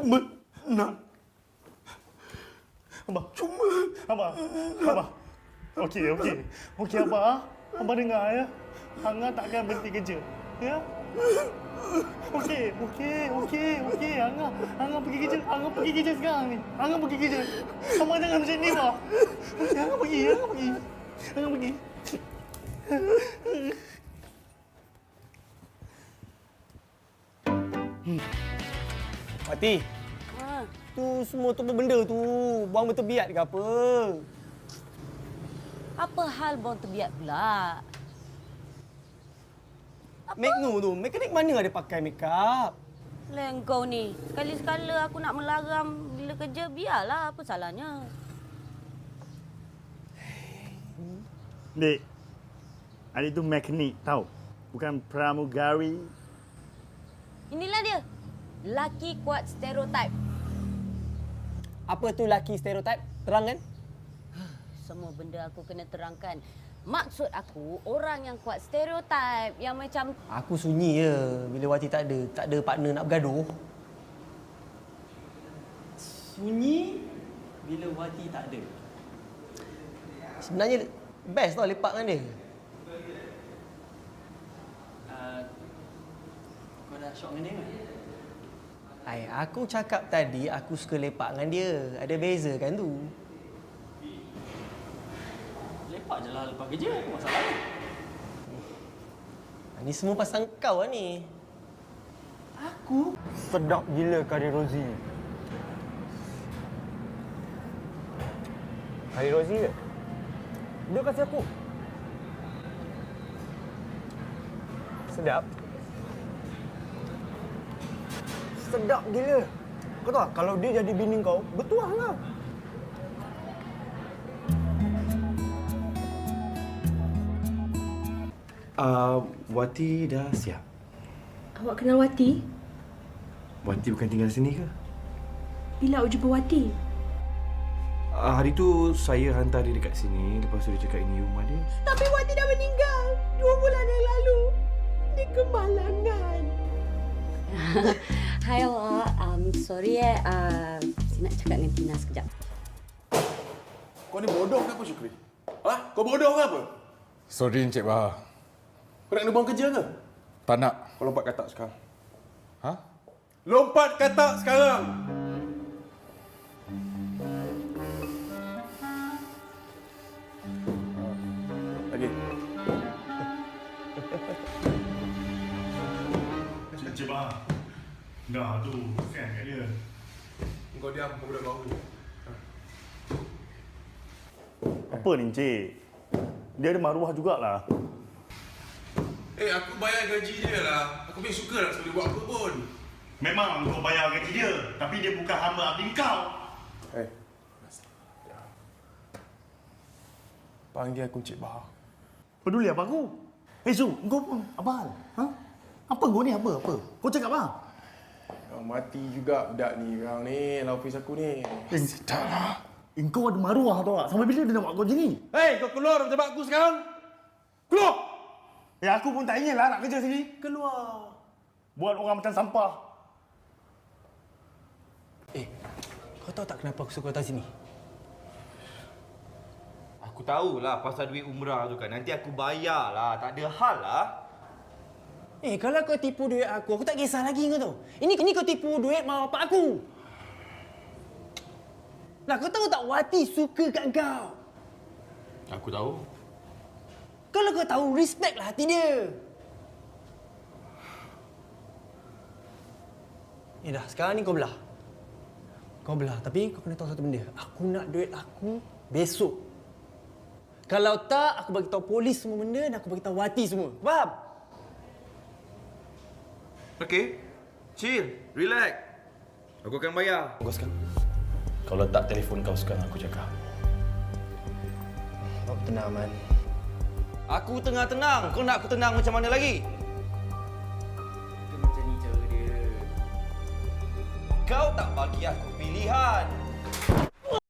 cuma nak Abah, cuma Abah, Abah. Okey, okey. Okey, Abah. Abah dengar ya. Hanga takkan berhenti kerja. Ya? Okey, okey, okey, okey. Hanga, Hanga pergi kerja. Hanga pergi kerja sekarang ni. Hanga pergi kerja. Abah jangan macam ni, Abah. Hanga pergi, Hanga pergi. Hanga pergi. Fatih, Ha, tu semua tu apa benda tu? Buang bertebiat ke apa? apa hal buang terbiat pula? Make no tu, mekanik mana ada pakai make up? Lah kau ni. Sekali-sekala aku nak melarang bila kerja, biarlah. Apa salahnya? Dek, adik tu mekanik tahu. Bukan pramugari. Inilah dia. Laki kuat stereotip. Apa tu laki stereotip? Terangkan. Semua benda aku kena terangkan. Maksud aku, orang yang kuat stereotip. Yang macam Aku sunyi je bila Wati tak ada. Tak ada partner nak bergaduh. Sunyi bila Wati tak ada. Sebenarnya best tau lepak dengan dia. Uh, kau dah shock dengan dia kan? Ay, aku cakap tadi aku suka lepak dengan dia. Ada beza kan tu? Lepak je lah lepas kerja. Apa masalah ni? Ni semua pasal kau lah ni. Aku? sedap gila kari Rozi. Kari Rozi ke? Dia kasih aku. Sedap. Sedap gila. Kau tahu kalau dia jadi bini kau, bertuah lah. Uh, Wati dah siap. Awak kenal Wati? Wati bukan tinggal sini ke? Bila awak jumpa Wati? Uh, hari tu saya hantar dia dekat sini. Lepas tu dia cakap ini rumah dia. Tapi Wati dah meninggal eh. Uh, saya nak cakap dengan Tina sekejap. Kau ni bodoh ke apa Syukri? Ha? Kau bodoh ke apa? Sorry Encik Bah. Kau nak kena buang kerja ke? Tak nak. Kau lompat katak sekarang. Ha? Lompat katak sekarang! Lagi. Cik Bah. Dah tu, dia. Kau diam, kau budak baru. Apa ni, Encik? Dia ada maruah jugalah. Eh, aku bayar gaji dia lah. Aku pun suka nak suruh dia buat apa pun. Memang kau bayar gaji dia, tapi dia bukan hamba abdi kau. Eh. Panggil aku Cik Bahar. Peduli apa aku? Eh Zu, kau pun apa hal? Ha? Apa kau ni apa? Apa? Kau cakap apa? Kau mati juga budak ni. Kau ni, lah office aku ni. Eh, Dah eh, kau ada maruah tau tak? Sampai bila dia nak buat kau macam ni? Hei, kau keluar dari tempat aku sekarang. Keluar! Eh, aku pun tak ingin lah nak kerja sini. Keluar. Buat orang macam sampah. Eh, kau tahu tak kenapa aku suka datang sini? Aku tahulah pasal duit umrah tu kan. Nanti aku bayar lah. Tak ada hal lah. Eh, kalau kau tipu duit aku, aku tak kisah lagi kau tahu. Ini ini kau tipu duit mak bapak aku. Lah kau tahu tak Wati suka kat kau. Aku tahu. Kalau kau tahu, respect lah hati dia. Eh dah, sekarang ni kau belah. Kau belah, tapi kau kena tahu satu benda. Aku nak duit aku besok. Kalau tak, aku bagi tahu polis semua benda dan aku bagi tahu Wati semua. Faham? Okay. Chill. Relax. Aku akan bayar. Kau sekarang. Kau letak telefon kau sekarang aku cakap. Kau tenang, Man. Aku tengah tenang. Kau nak aku tenang macam mana lagi? Itu macam ni cara dia. Kau tak bagi aku pilihan.